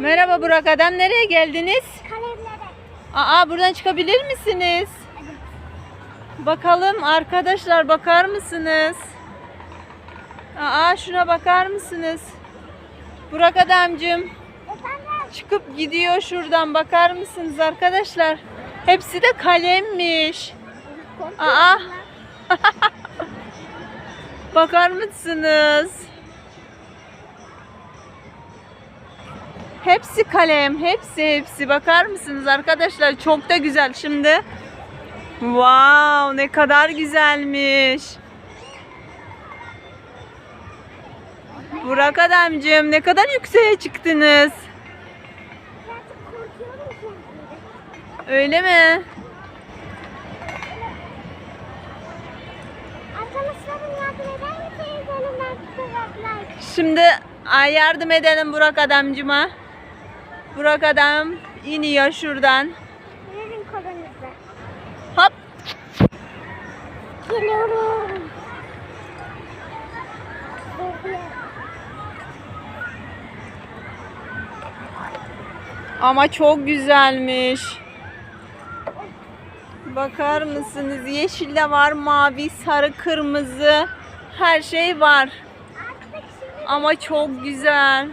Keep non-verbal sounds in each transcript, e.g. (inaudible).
Merhaba Burak Adam. Nereye geldiniz? Kalemlere. Aa buradan çıkabilir misiniz? Bakalım arkadaşlar bakar mısınız? Aa şuna bakar mısınız? Burak Adamcığım Efendim? çıkıp gidiyor şuradan bakar mısınız arkadaşlar? Hepsi de kalemmiş. Aa (laughs) bakar mısınız? Hepsi kalem, hepsi hepsi. Bakar mısınız arkadaşlar? Çok da güzel şimdi. Wow, ne kadar güzelmiş. Burak Adamcığım ne kadar yükseğe çıktınız. Öyle mi? Şimdi ay, yardım edelim Burak Adamcıma. Burak Adam iniyor şuradan. Verin kolunuzu. Hop. Geliyorum. Ama çok güzelmiş. Bakar mısınız? Yeşil de var, mavi, sarı, kırmızı. Her şey var. Ama çok güzel.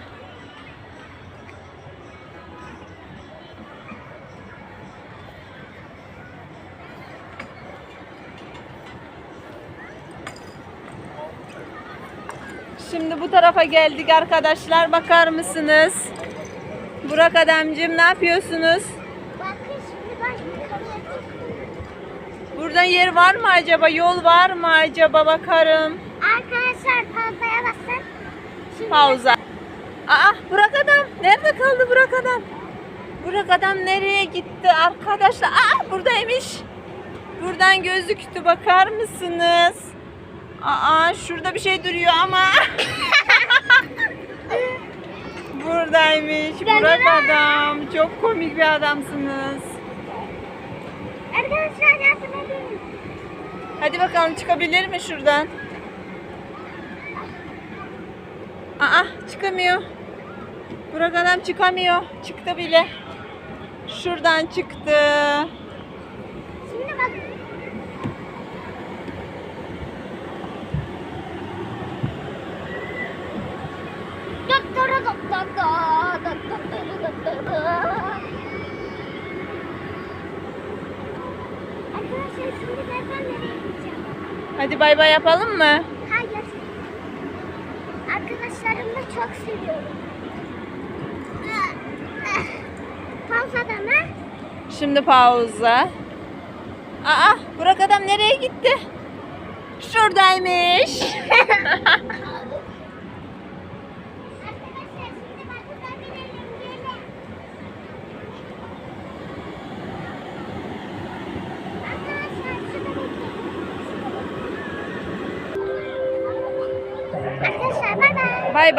Şimdi bu tarafa geldik arkadaşlar. Bakar mısınız? Burak Adamcığım ne yapıyorsunuz? Buradan yer var mı acaba? Yol var mı acaba? Bakarım. Arkadaşlar pauzaya basın. Şimdi Pauza. Aa Burak Adam. Nerede kaldı Burak Adam? Burak Adam nereye gitti arkadaşlar? Aa buradaymış. Buradan gözüktü. Bakar mısınız? Aa şurada bir şey duruyor ama. (laughs) Buradaymış. Burak Adam. Çok komik bir adamsınız. Arkadaşlar yardım edin. Hadi bakalım çıkabilir mi şuradan? Aa çıkamıyor. Burak adam çıkamıyor. Çıktı bile. Şuradan çıktı. Arkadaşlar şimdi ben nereye gideceğim? Hadi bay bay yapalım mı? Hayır. Arkadaşlarımı çok seviyorum. Pauzada mı? Şimdi pauza. Aa Burak adam nereye gitti? Şuradaymış. (laughs) Bye bye.